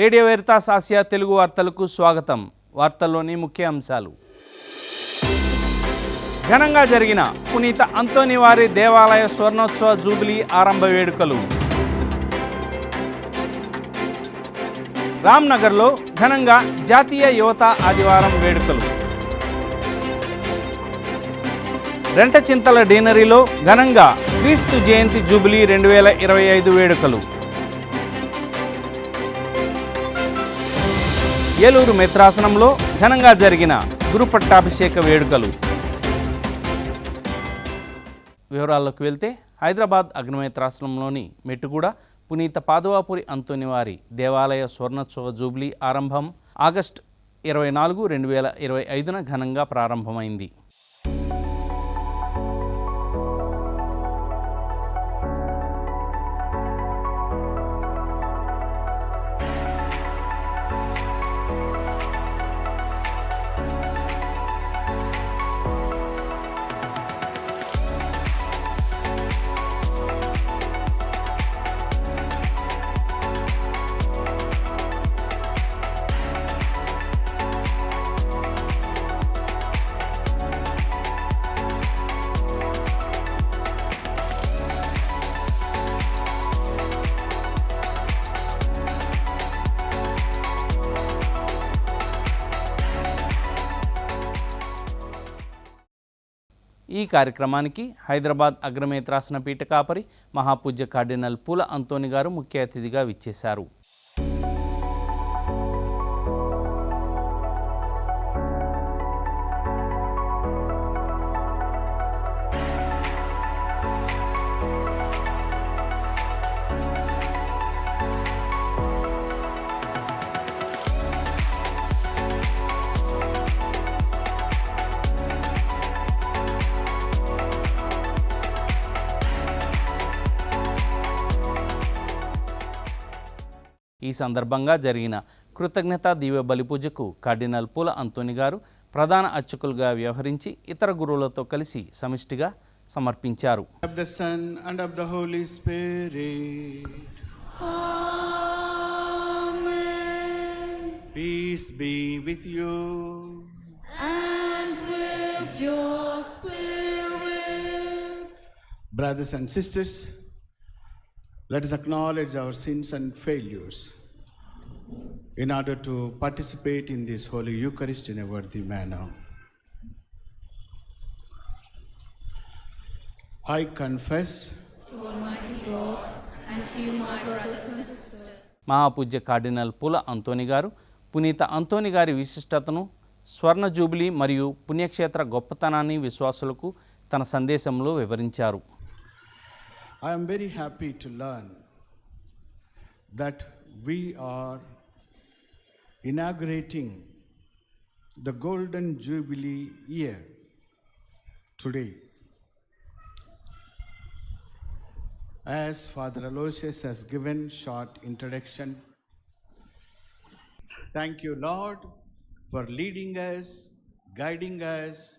Radio వేరితాస్ Asia Telugu వార్తలకు స్వాగతం. వార్తల్లోని ముఖ్య అంశాలు. ఘనంగా జరిగిన పునీత అంతోని వారి దేవాలయ స్వర్ణోత్సవ జూబిలీ ఆరంభ వేడుకలు. రామ్నగర్లో ఘనంగా జాతీయ యువత ఆదివారం వేడుకలు. రెంటచింతల డీనరీలో ఘనంగా క్రీస్తు జయంతి జూబిలీ రెండు వేల ఇరవై ఐదు వేడుకలు. ఏలూరు మిత్రాసనంలో ఘనంగా జరిగిన గురుపట్టాభిషేక వేడుకలు. వివరాల్లోకి వెళ్తే హైదరాబాద్ అగ్నిమిత్రాసనంలోని మెట్టుగూడ పునీత పాదవాపురి అంతోని వారి దేవాలయ స్వర్ణోత్సవ జూబ్లీ ఆరంభం ఆగస్ట్ ఇరవై నాలుగు రెండు వేల ఇరవై ఐదున ఘనంగా ప్రారంభమైంది. ఈ కార్యక్రమానికి హైదరాబాద్ అగ్రమేత్రాసన పీఠ కాపరి మహాపూజ్య కార్డినల్ పూల అంతోని గారు ముఖ్య అతిథిగా విచ్చేశారు. సందర్భంగా జరిగిన కృతజ్ఞతా దీవ బలిపూజకు కార్డినల్ పూల అంతోని గారు ప్రధాన అర్చకులుగా వ్యవహరించి ఇతర గురువులతో కలిసి సమిష్టిగా సమర్పించారు. Brothers and sisters, let us acknowledge our sins and failures. In order to participate in this Holy Eucharist in a worthy manner. I confess To Almighty God and to you, my brothers and sisters. మహాపూజ్య cardinal Poola Anthony గారు పునీత అంతోని గారి విశిష్టతను స్వర్ణ jubilee మరియు పుణ్యక్షేత్ర గొప్పతనాన్ని విశ్వాసులకు తన సందేశంలో వివరించారు I am very happy to learn that we are inaugurating the Golden Jubilee year today. As Father Aloysius has given short introduction, thank you, Lord, for leading us, guiding us,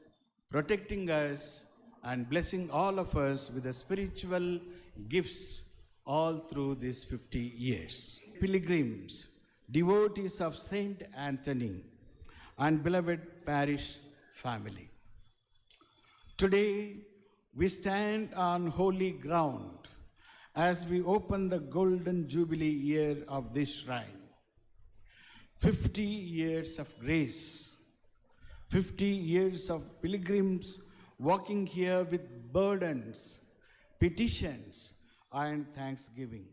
protecting us, and blessing all of us with the spiritual gifts all through these 50 years. Pilgrims, devotees of Saint Anthony, and beloved parish family. Today, we stand on holy ground as we open the golden jubilee year of this shrine. 50 years of grace, 50 years of pilgrims walking here with burdens, petitions, and thanksgiving.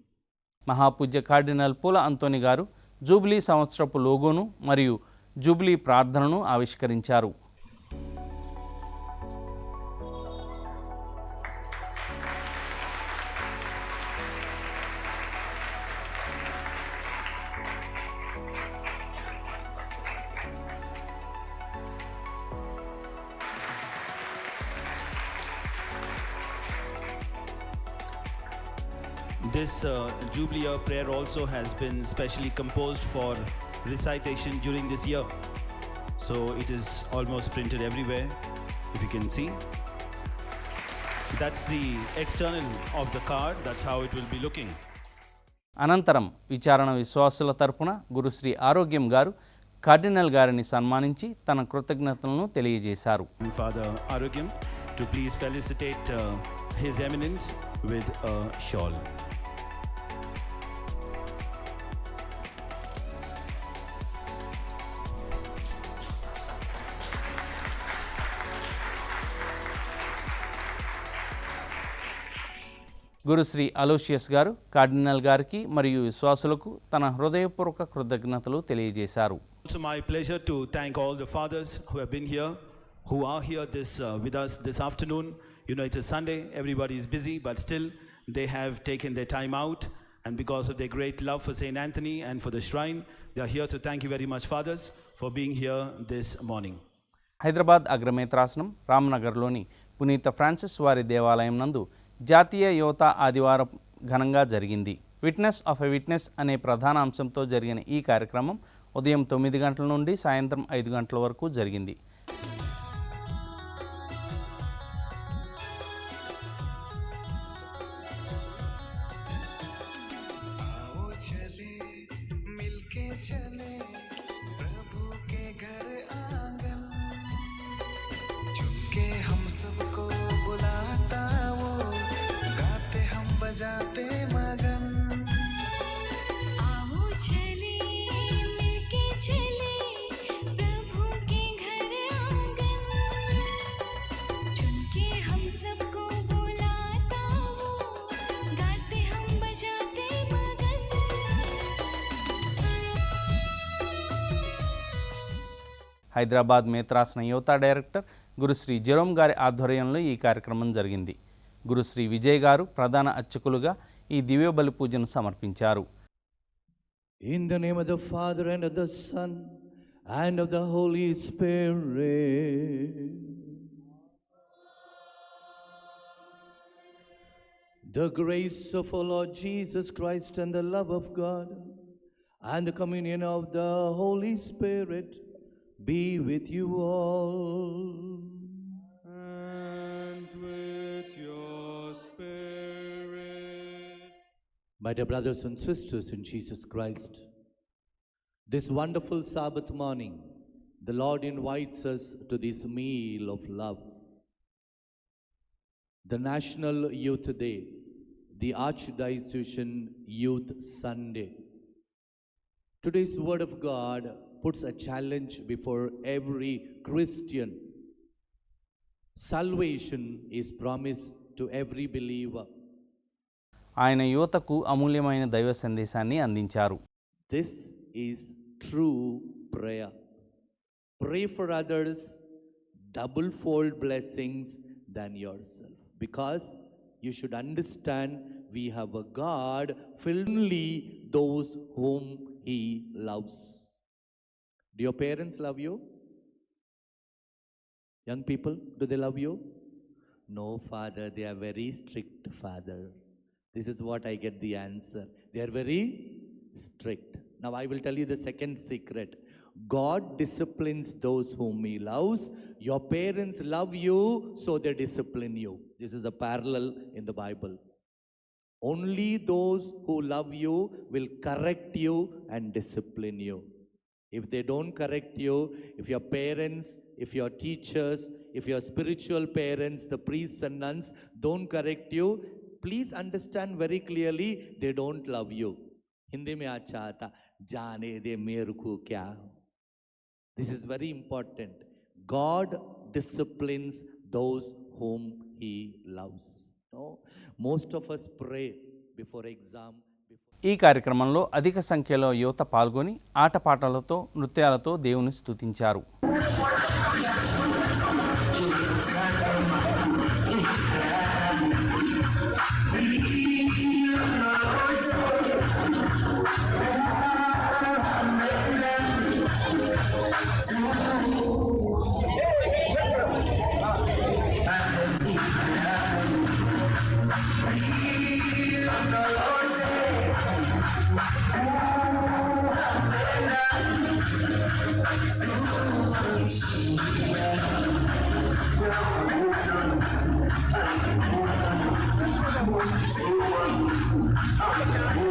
మహాపూజ్య cardinal Poola Anthony గారు Jubilee సంవత్సరపు లోగోను మరియు Jubilee ప్రార్థనను ఆవిష్కరించారు. This uh, Jubilee Year prayer also has been specially composed for recitation during this year. So it is almost printed everywhere, if you can see. That's the external of the card, that's how it will be looking. అనంతరం విచారణ విశ్వాసుల తరపున గురుశ్రీ ఆరోగ్యం గారు cardinal గారిని సన్మానించి తన కృతజ్ఞతలను తెలియజేశారు Father Arogyam to please felicitate uh, His Eminence with గురుశ్రీ Aloysius గారు కార్డినల్ గారికి మరియు విశ్వాసులకు తన హృదయపూర్వక కృతజ్ఞతలు తెలియజేశారు Also, my pleasure to thank all the fathers who have been here, who are here this uh, with us this afternoon. You know, it's a Sunday; everybody is busy, but still, they have taken their time out, and because of their great love for Saint Anthony and for the shrine, they are here to thank you very much, fathers, for being here this morning. Hyderabad అగ్రమేత్రాసనం రామ్నగర్లోని పునీత Francis వారి దేవాలయం నందు జాతీయ యువత ఆదివారం ఘనంగా జరిగింది. Witness of a witness అనే ప్రధాన అంశంతో జరిగిన ఈ కార్యక్రమం ఉదయం తొమ్మిది గంటల నుండి సాయంత్రం ఐదు గంటల వరకు జరిగింది. హైదరాబాద్ మేత్రాస్ యువత డైరెక్టర్ గురుశ్రీ జెరోమ్ గారి ఆధ్వర్యంలో ఈ కార్యక్రమం జరిగింది. గురుశ్రీ విజయ్ గారు ప్రధాన అర్చకులుగా ఈ దివ్య బలి పూజను సమర్పించారు. In the name of the Father and of the Son and of the Holy Spirit the grace of uh Christ and the love of God and the communion of the Holy Spirit be with you all. and with your spirit. My dear brothers and sisters in Jesus Christ, this wonderful Sabbath morning, the Lord invites us to this meal of love. The National Youth Day, the Archdiocesan Youth Sunday. Today's Word of God puts a challenge before every Christian. Salvation is promised to every believer. ఆయన యువతకు అమూల్యమైన దైవ సందేశాన్ని అందించారు This is true prayer. Pray for others, double fold blessings than yourself. Because you should understand we have a God filled only those whom He loves. do your parents love you? Young people, do they love you? No, father, they are very strict, father. This is what I get the answer. They are very strict. Now, I will tell you the second secret. God disciplines those whom He loves. Your parents love you, so they discipline you. This is a parallel in the Bible. Only those who love you will correct you and discipline you. If they don't correct you, if your parents, if your teachers, if your spiritual parents, the priests and nuns don't correct you, please understand very clearly they don't love you. Hindi में अच्छा आता जाने दे मेरे को क्या This is very important. God disciplines those whom He loves. No? Most of us pray before exam. ఈ కార్యక్రమంలో అధిక సంఖ్యలో యువత పాల్గొని ఆటపాటలతో నృత్యాలతో దేవుని స్తుతించారు. Thank you.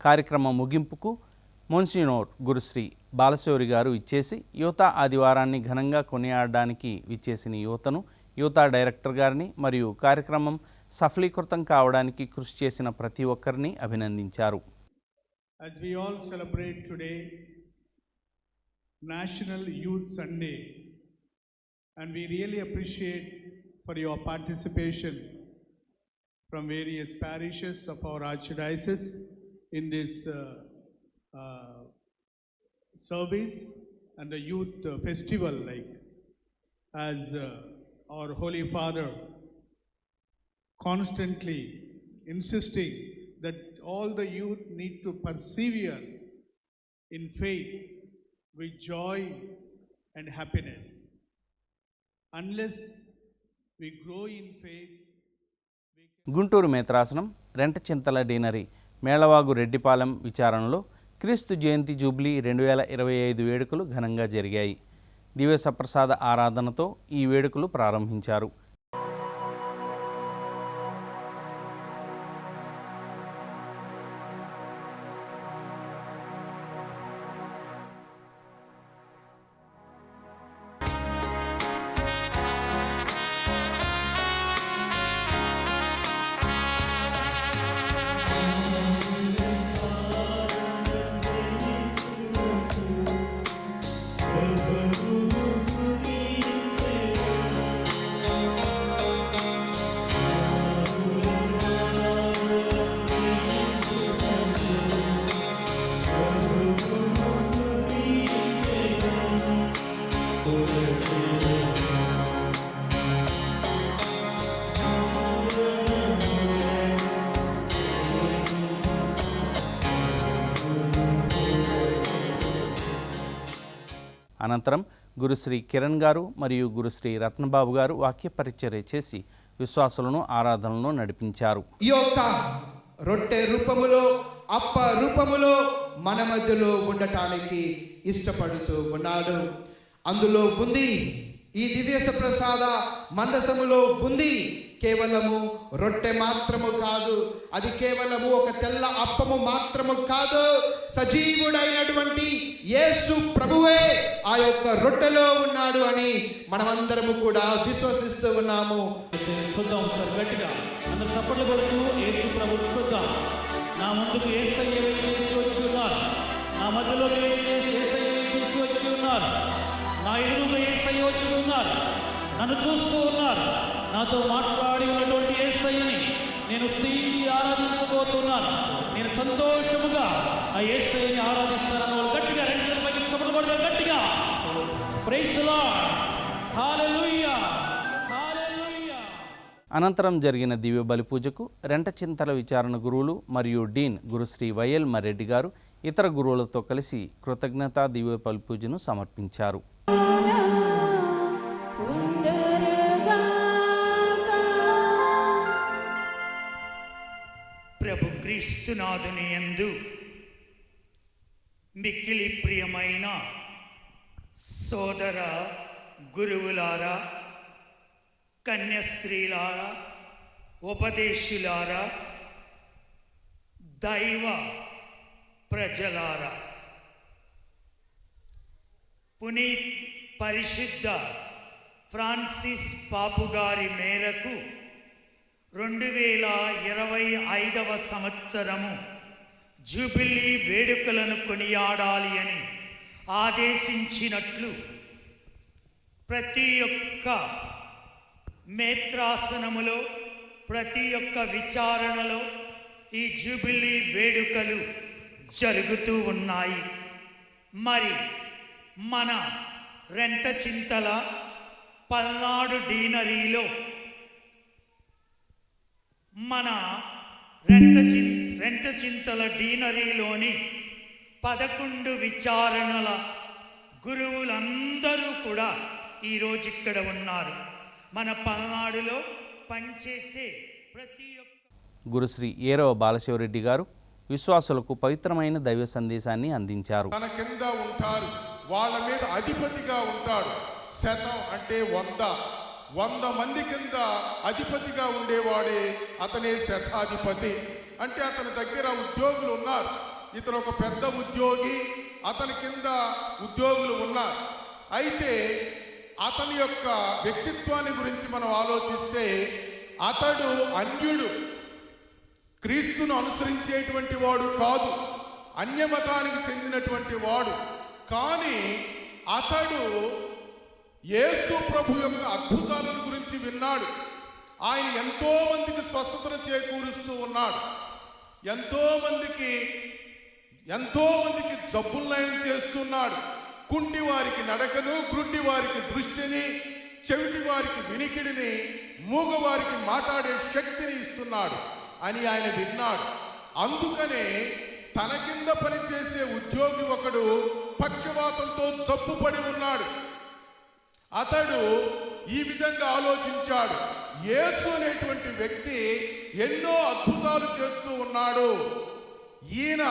కార్యక్రమం ముగింపుకు మున్సినోర్ గురుశ్రీ బాలశౌరి గారు ఇచ్చేసి యువత ఆదివారాన్ని ఘనంగా కొనియాడడానికి విచ్చేసిన యువతను యువత డైరెక్టర్ గారిని మరియు కార్యక్రమం సఫలీకృతం కావడానికి కృషి చేసిన ప్రతి ఒక్కరిని అభినందించారు. National youth Sunday and we really appreciate for your participation from various parishes of our in this uh, uh, service and the youth uh, festival, like as uh, our Holy Father constantly insisting that all the youth need to persevere in faith with joy and happiness. Unless we grow in faith, Guntur మేత్రాసనం rent Chintala deanery Melavagu Reddipalem విచారణలో క్రీస్తు జయంతి Jubilee రెండు వేల ఇరవై ఐదు వేడుకలు ఘనంగా జరిగాయి. దివ్య సప్రసాద ఆరాధనతో ఈ వేడుకలు ప్రారంభించారు. అనంతరం గురుశ్రీ కిరణ్ గారు మరియు గురుశ్రీ రత్నబాబు గారు వాక్య పరిచర్య చేసి విశ్వాసులను ఆరాధనలో నడిపించారు. ఈ యొక్క రొట్టె రూపములో అప్ప రూపములో మన మధ్యలో ఉండటానికి ఇష్టపడుతూ ఉన్నాడు. అందులో ఉంది ఈ దివ్య ప్రసాద మందసములో ఉంది కేవలము రొట్టె మాత్రము కాదు. అది కేవలము ఒక తెల్ల అప్పము మాత్రము కాదు. సజీవుడైనటువంటి యేసు ప్రభువే ఆ యొక్క రొట్టెలో ఉన్నాడు అని మనమందరము కూడా విశ్వసిస్తూ ఉన్నాము. చూద్దాం సార్ గట్టిగా. అందరు చప్పట్లు కొడుతూ యేసు ప్రభు చూద్దాం. నా ముందుకు ఏసయ్య తీసుకొచ్చి ఉన్నారు. నా మధ్యలోకి వేసి ఏసయ్య తీసుకొచ్చి ఉన్నారు. నా ఎదురుగా ఏసయ్య వచ్చి ఉన్నారు. నన్ను చూస్తూ ఉన్నారు. నాతో మాట్లాడి ఉన్నటువంటి ఏసయ్యని నేను స్థించి ఆరాధించబోతున్నాను. నేను సంతోషముగా ఆ ఏసయ్యని ఆరాధిస్తాను గట్టిగా రెండు పైకి చప్పట్లు గట్టిగా ప్రైస్ లార్డ్ అనంతరం జరిగిన దివ్య బలి పూజకు రెంట చింతల విచారణ గురువులు మరియు డీన్ గురుశ్రీ వైఎల్ మరెడ్డి గారు ఇతర గురువులతో కలిసి కృతజ్ఞతా దివ్య బలి పూజను సమర్పించారు. క్రీస్తునాథుని యందు మిక్కిలి ప్రియమైన సోదర గురువులారా కన్యస్త్రీలారా ఉపదేశులారా దైవ ప్రజలారా. పునీత్ పరిశుద్ధ ఫ్రాన్సిస్ పాపు గారి మేరకు రెండు వేల ఇరవై ఐదవ సంవత్సరము జూబిలీ వేడుకలను కొనియాడాలి అని ఆదేశించినట్లు ప్రతి ఒక్క మేత్రాసనములో ప్రతి ఒక్క విచారణలో ఈ జూబిలీ వేడుకలు జరుగుతూ ఉన్నాయి. మరి మన రెంట చింతల పల్నాడు డీనరీలో మన రెంట చిన్ రెంట చింతల డీనరీలోని పదకొండు విచారణల గురువులందరూ కూడా ఈరోజు ఇక్కడ ఉన్నారు. మన పల్నాడులో పనిచేసే ప్రతి ఒక్క గురుశ్రీ ఏరవ బాలశివరెడ్డి గారు విశ్వాసులకు పవిత్రమైన దైవ సందేశాన్ని అందించారు. తన కింద ఉంటారు. వాళ్ళ మీద అధిపతిగా ఉంటాడు. శతం అంటే వంద. వంద మంది కింద అధిపతిగా ఉండేవాడే అతనే శతాధిపతి. అంటే అతని దగ్గర ఉద్యోగులు ఉన్నారు. ఇతను ఒక పెద్ద ఉద్యోగి అతని కింద ఉద్యోగులు ఉన్నారు. అయితే అతని యొక్క వ్యక్తిత్వాన్ని గురించి మనం ఆలోచిస్తే అతడు అన్యుడు. క్రీస్తును అనుసరించేటువంటి వాడు కాదు. అన్యమతానికి చెందినటువంటి వాడు. కానీ అతడు యేసు ప్రభు యొక్క అద్భుతాలను గురించి విన్నాడు. ఆయన ఎంతో మందికి స్వస్థతను చేకూరుస్తూ ఉన్నాడు. ఎంతో మందికి ఎంతో మందికి జబ్బులు నయం చేస్తున్నాడు. కుంటి వారికి నడకను గ్రుడ్డి వారికి దృష్టిని చెవిటి వారికి వినికిడిని మూగవారికి మాట్లాడే శక్తిని ఇస్తున్నాడు అని ఆయన విన్నాడు. అందుకనే తన కింద పనిచేసే ఉద్యోగి ఒకడు పక్షవాతంతో జబ్బు పడి ఉన్నాడు. అతడు ఈ విధంగా ఆలోచించాడు. యేసు అనేటువంటి వ్యక్తి ఎన్నో అద్భుతాలు చేస్తూ ఉన్నాడు. ఈయన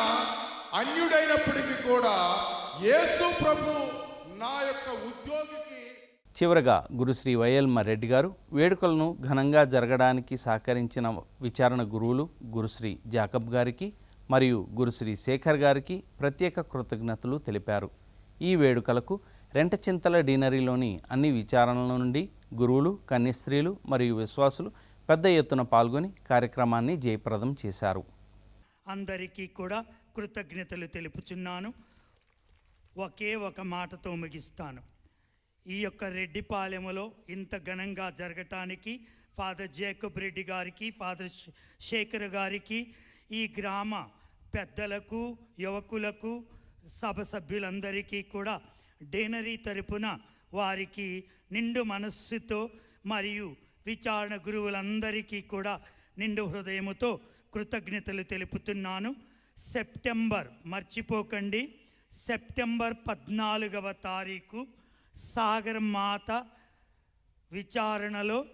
అన్యుడైనప్పటికీ కూడా యేసు ప్రభు నా యొక్క ఉద్యోగికి చివరగా గురుశ్రీ వైఎల్మ రెడ్డి గారు వేడుకలను ఘనంగా జరగడానికి సహకరించిన విచారణ గురువులు గురుశ్రీ జాకబ్ గారికి మరియు గురుశ్రీ శేఖర్ గారికి ప్రత్యేక కృతజ్ఞతలు తెలిపారు. ఈ వేడుకలకు రెంటచింతల డీనరీలోని అన్ని విచారణల నుండి గురువులు కన్యస్త్రీలు మరియు విశ్వాసులు పెద్ద ఎత్తున పాల్గొని కార్యక్రమాన్ని జయప్రదం చేశారు. అందరికీ కూడా కృతజ్ఞతలు తెలుపుచున్నాను. ఒకే ఒక మాటతో ముగిస్తాను. ఈ యొక్క రెడ్డిపాలెములో ఇంత ఘనంగా జరగటానికి ఫాదర్ జేకబ్ రెడ్డి గారికి ఫాదర్ శేఖర్ గారికి ఈ గ్రామ పెద్దలకు యువకులకు సభ సభ్యులందరికీ కూడా డేనరీ తరపున వారికి నిండు మనస్సుతో మరియు విచారణ గురువులందరికీ కూడా నిండు హృదయముతో కృతజ్ఞతలు తెలుపుతున్నాను. సెప్టెంబర్ మర్చిపోకండి. సెప్టెంబర్ పద్నాలుగవ తారీఖు సాగరమాత విచారణలో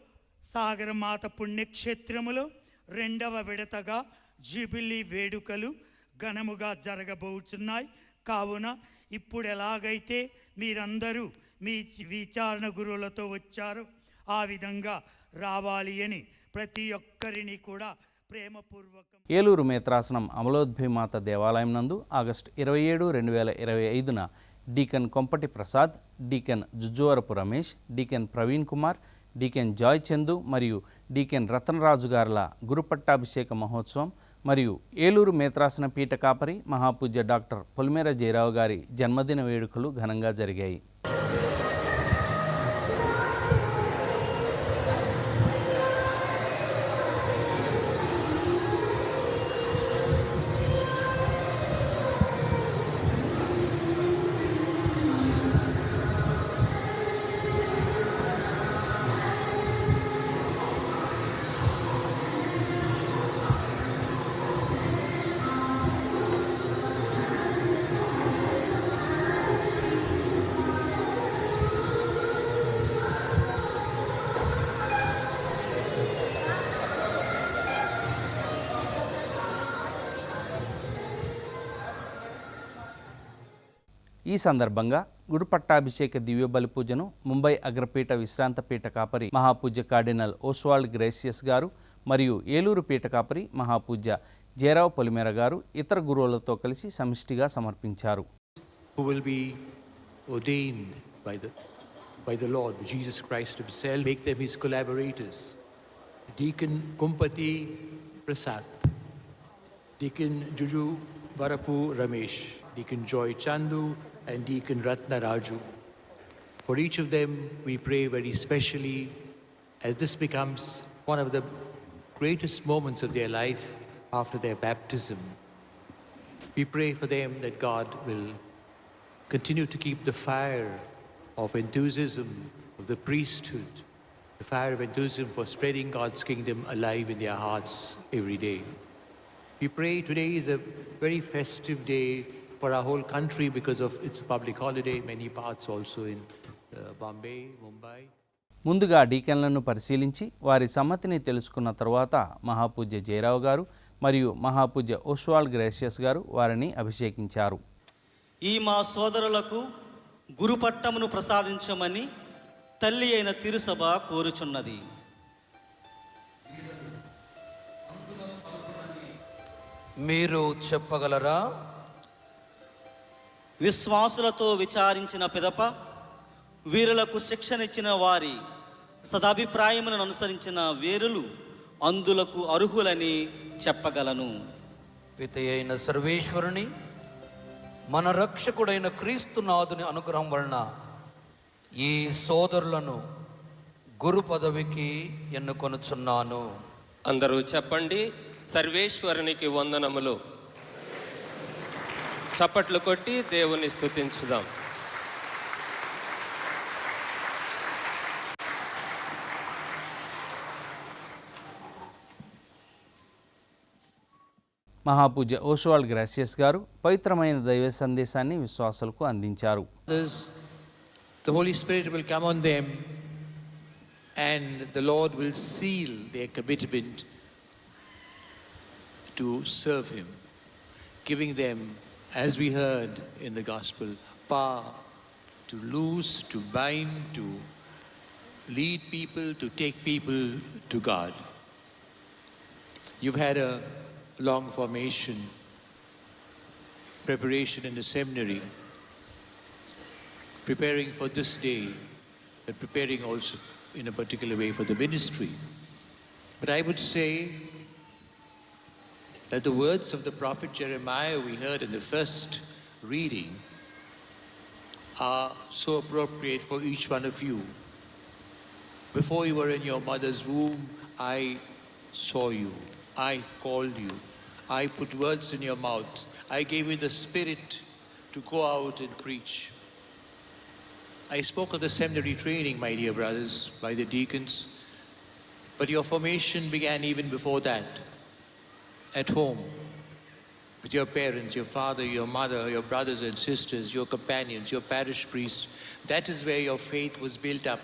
సాగరమాత పుణ్యక్షేత్రములో రెండవ విడతగా జూబిలీ వేడుకలు ఘనముగా జరగబోచున్నాయి. కావున ఇప్పుడు ఎలాగైతే మీరందరూ మీ చి- విచారణ గురువులతో వచ్చారో ఆ విధంగా రావాలి అని ప్రతి ఒక్కరిని కూడా ప్రేమపూర్వకం ఏలూరు మేత్రాసనం అమలోద్భిమాత దేవాలయం నందు ఆగస్టు ఇరవై ఏడు రెండు వేల ఇరవై ఐదున deacon Kompati Prasad deacon Jujjuvarapu Ramesh deacon Praveen Kumar deacon Joy Chandu మరియు డీకెన్ రతన్రాజు గారుల గురుపట్టాభిషేక మహోత్సవం మరియు ఏలూరు మేత్రాసన పీఠ కాపరి మహాపూజ్య డాక్టర్ పొలిమేర జయరావు గారి జన్మదిన వేడుకలు ఘనంగా జరిగాయి. ఈ సందర్భంగా గుడిపట్టాభిషేక దివ్య బలి పూజను ముంబై అగ్రపీఠ విశ్రాంత పీఠ కాపరి మహాపూజ్య కార్డినల్ ఓస్వాల్డ్ గ్రేసియస్ గారు మరియు ఏలూరు పీఠ కాపరి మహాపూజ్య జేరావ్ పొలిమేర గారు ఇతర గురువులతో కలిసి సమిష్టిగా సమర్పించారు By the Lord, Jesus Christ Himself, make them His collaborators. Deacon Kumpati Prasad, Deacon Juju Varapu Ramesh, Deacon Joy Chandu, and Deacon Ratna Raju. For each of them, we pray very specially as this becomes one of the greatest moments of their life after their baptism. We pray for them that God will continue to keep the fire of enthusiasm of the priesthood, the fire of enthusiasm for spreading God's kingdom alive in their hearts every day. We pray today is a very festive day for our whole country because of its public holiday, many parts also in uh, Bombay, Mumbai. ముందుగా డీకెన్లను పరిశీలించి వారి సమ్మతిని తెలుసుకున్న తరువాత మహాపూజ్య జయరావు గారు మరియు మహాపూజ్య ఓష్వాల్ gracious గారు వారిని అభిషేకించారు. ఈ మా సోదరులకు గురుపట్టమును ప్రసాదించమని తల్లి అయిన తిరుసభ కోరుచున్నది. మీరు చెప్పగలరా? విశ్వాసులతో విచారించిన పిదప వీరులకు శిక్షణిచ్చిన వారి సదాభిప్రాయములను అనుసరించిన వీరులు అందులకు అర్హులని చెప్పగలను. పిత అయిన సర్వేశ్వరుని మన రక్షకుడైన క్రీస్తునాథుని అనుగ్రహం వలన ఈ సోదరులను గురు పదవికి ఎన్నుకొనుచున్నాను. అందరూ చెప్పండి సర్వేశ్వరునికి వందనములు. చప్పట్లు కొట్టి దేవుని స్థుతించుదాం మహాపూజ ఓషువాల్ గ్రాసియస్ గారు పవిత్రమైన దైవ సందేశాన్ని విశ్వాసులకు అందించారు. The Holy Spirit come them and the Lord will seal they commitment to serve giving them as we heard in the Gospel, power to loose, to bind, to lead people, to take people to God. You've had a long formation, preparation in the seminary preparing for this day, but preparing also in a particular way for the ministry. But I would say that the words of the prophet Jeremiah we heard in the first reading are so appropriate for each one of you. Before you were in your mother's womb, I saw you. I called you. I put words in your mouth. I gave you the spirit to go out and preach. I spoke of the seminary training, my dear brothers, by the deacons, but your formation began even before that, at home, with your parents, your father, your mother, your brothers and sisters, your companions, your parish priests. That is where your faith was built up.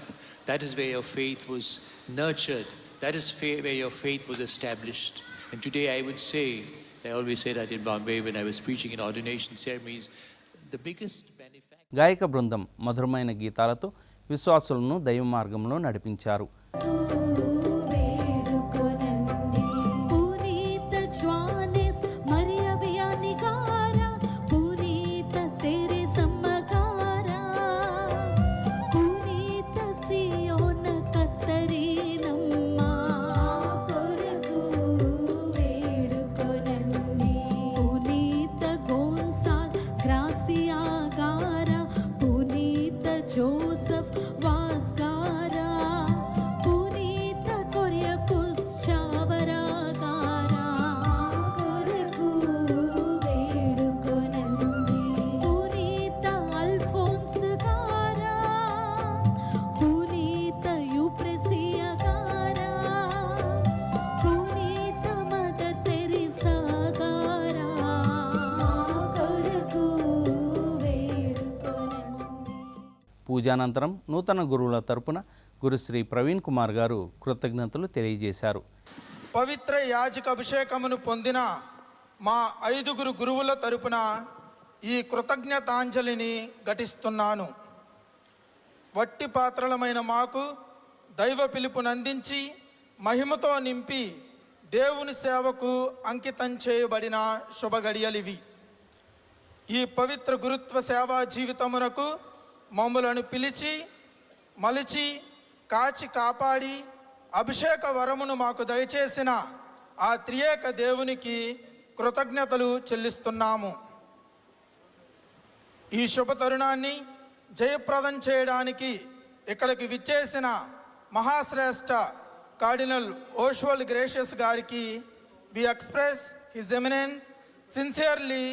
That is where your faith was nurtured. That is fa- where your faith was established. And today I would say, I always say that in Bombay when I was preaching in ordination ceremonies, the biggest benefit. గాయక బృందం మధురమైన గీతాలతో విశ్వాసులను దైవ మార్గంలో నడిపించారు పూజానంతరం నూతన గురువుల తరపున గురుశ్రీ ప్రవీణ్ కుమార్ గారు కృతజ్ఞతలు తెలియజేశారు. పవిత్ర యాజక అభిషేకమును పొందిన మా ఐదుగురు గురువుల తరపున ఈ కృతజ్ఞతాంజలిని ఘటిస్తున్నాను. వట్టి పాత్రలమైన మాకు దైవ పిలుపునందించి మహిమతో నింపి దేవుని సేవకు అంకితం చేయబడిన శుభగడియలివి ఈ పవిత్ర గురుత్వ సేవా జీవితమునకు మమ్మలను పిలిచి మలిచి కాచి కాపాడి అభిషేక వరమును మాకు దయచేసిన ఆ త్రియేక దేవునికి కృతజ్ఞతలు చెల్లిస్తున్నాము. ఈ శుభ తరుణాన్ని జయప్రదం చేయడానికి ఇక్కడికి విచ్చేసిన మహాశ్రేష్ఠ కార్డినల్ ఓష్వల్ గ్రేషియస్ గారికి we express his eminence sincerely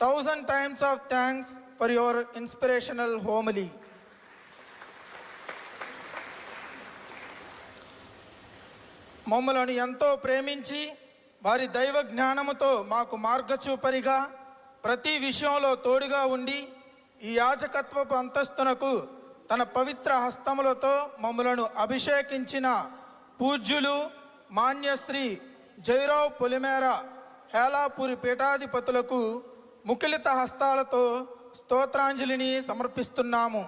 thousand times of thanks for your inspirational homily. మమ్మలను ఎంతో ప్రేమించి వారి దైవ జ్ఞానముతో మాకు మార్గచూపరిగా ప్రతి విషయంలో తోడుగా ఉండి ఈ యాజకత్వపు అంతస్తునకు తన పవిత్ర హస్తములతో మమ్మలను అభిషేకించిన పూజ్యులు మాన్యశ్రీ జయరావు పొలిమేర హేలాపూరి పీఠాధిపతులకు ముఖిలిత హస్తాలతో స్తోత్రాంజలిని సమర్పిస్తున్నాము.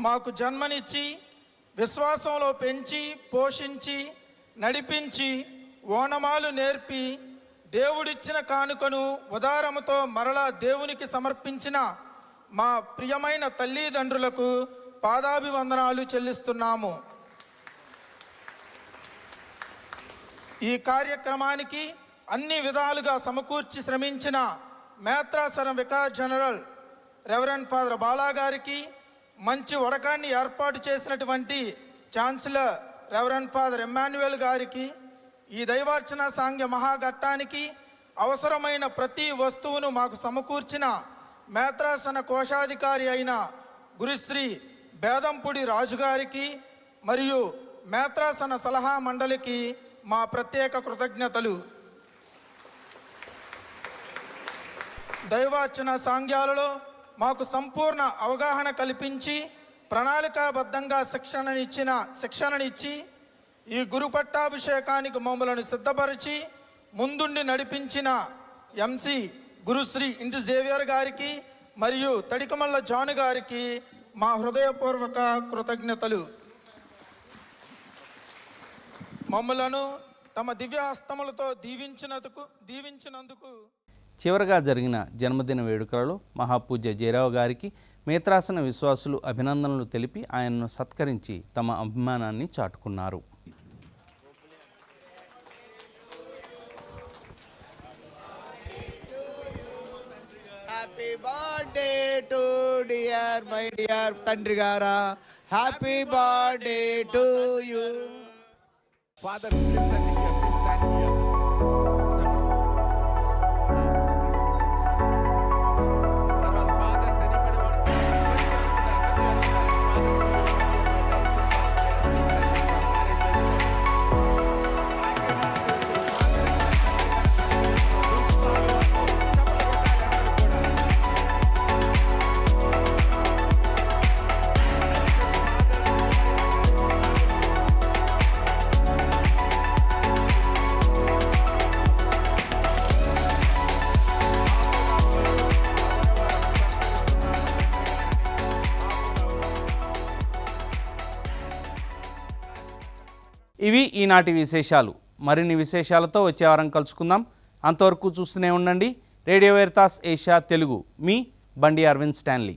మాకు జన్మనిచ్చి విశ్వాసంలో పెంచి పోషించి నడిపించి ఓనమాలు నేర్పి దేవుడిచ్చిన కానుకను ఉదారముతో మరలా దేవునికి సమర్పించిన మా ప్రియమైన తల్లిదండ్రులకు పాదాభివందనాలు చెల్లిస్తున్నాము. ఈ కార్యక్రమానికి అన్ని విధాలుగా సమకూర్చి శ్రమించిన మేత్రాసరం vicar general reverend father Bala గారికి మంచి వడకాన్ని ఏర్పాటు చేసినటువంటి ఛాన్సలర్ రెవరెండ్ ఫాదర్ ఎమ్మాన్యుయల్ గారికి ఈ దైవార్చన సాంఘ్య మహాఘట్టానికి అవసరమైన ప్రతి వస్తువును మాకు సమకూర్చిన మేత్రాసన కోశాధికారి అయిన గురుశ్రీ బేదంపుడి రాజుగారికి మరియు మేత్రాసన సలహా మండలికి మా ప్రత్యేక కృతజ్ఞతలు. దైవార్చన సాంగ్యాలలో మాకు సంపూర్ణ అవగాహన కల్పించి ప్రణాళికాబద్ధంగా శిక్షణనిచ్చిన శిక్షణనిచ్చి ఈ గురు పట్టాభిషేకానికి మమ్మలను సిద్ధపరిచి ముందుండి నడిపించిన ఎంసి గురుశ్రీ ఇంటి జేవియర్ గారికి మరియు తడికమల్ల జాను గారికి మా హృదయపూర్వక కృతజ్ఞతలు. మమ్మలను తమ దివ్య హస్తములతో దీవించినందుకు దీవించినందుకు చివరగా జరిగిన జన్మదిన వేడుకలలో మహాపూజ్య జయరావు గారికి మేత్రాసన విశ్వాసులు అభినందనలు తెలిపి ఆయనను సత్కరించి తమ అభిమానాన్ని చాటుకున్నారు. Happy birthday to dear my dear తండ్రి గారా. Happy birthday to you father ఇవి ఈనాటి విశేషాలు. మరిన్ని విశేషాలతో వచ్చే వారం కలుసుకుందాం. అంతవరకు చూస్తూనే ఉండండి. Radio Veritas Asia Telugu. మీ బండి అరవింద్ స్టాన్లీ.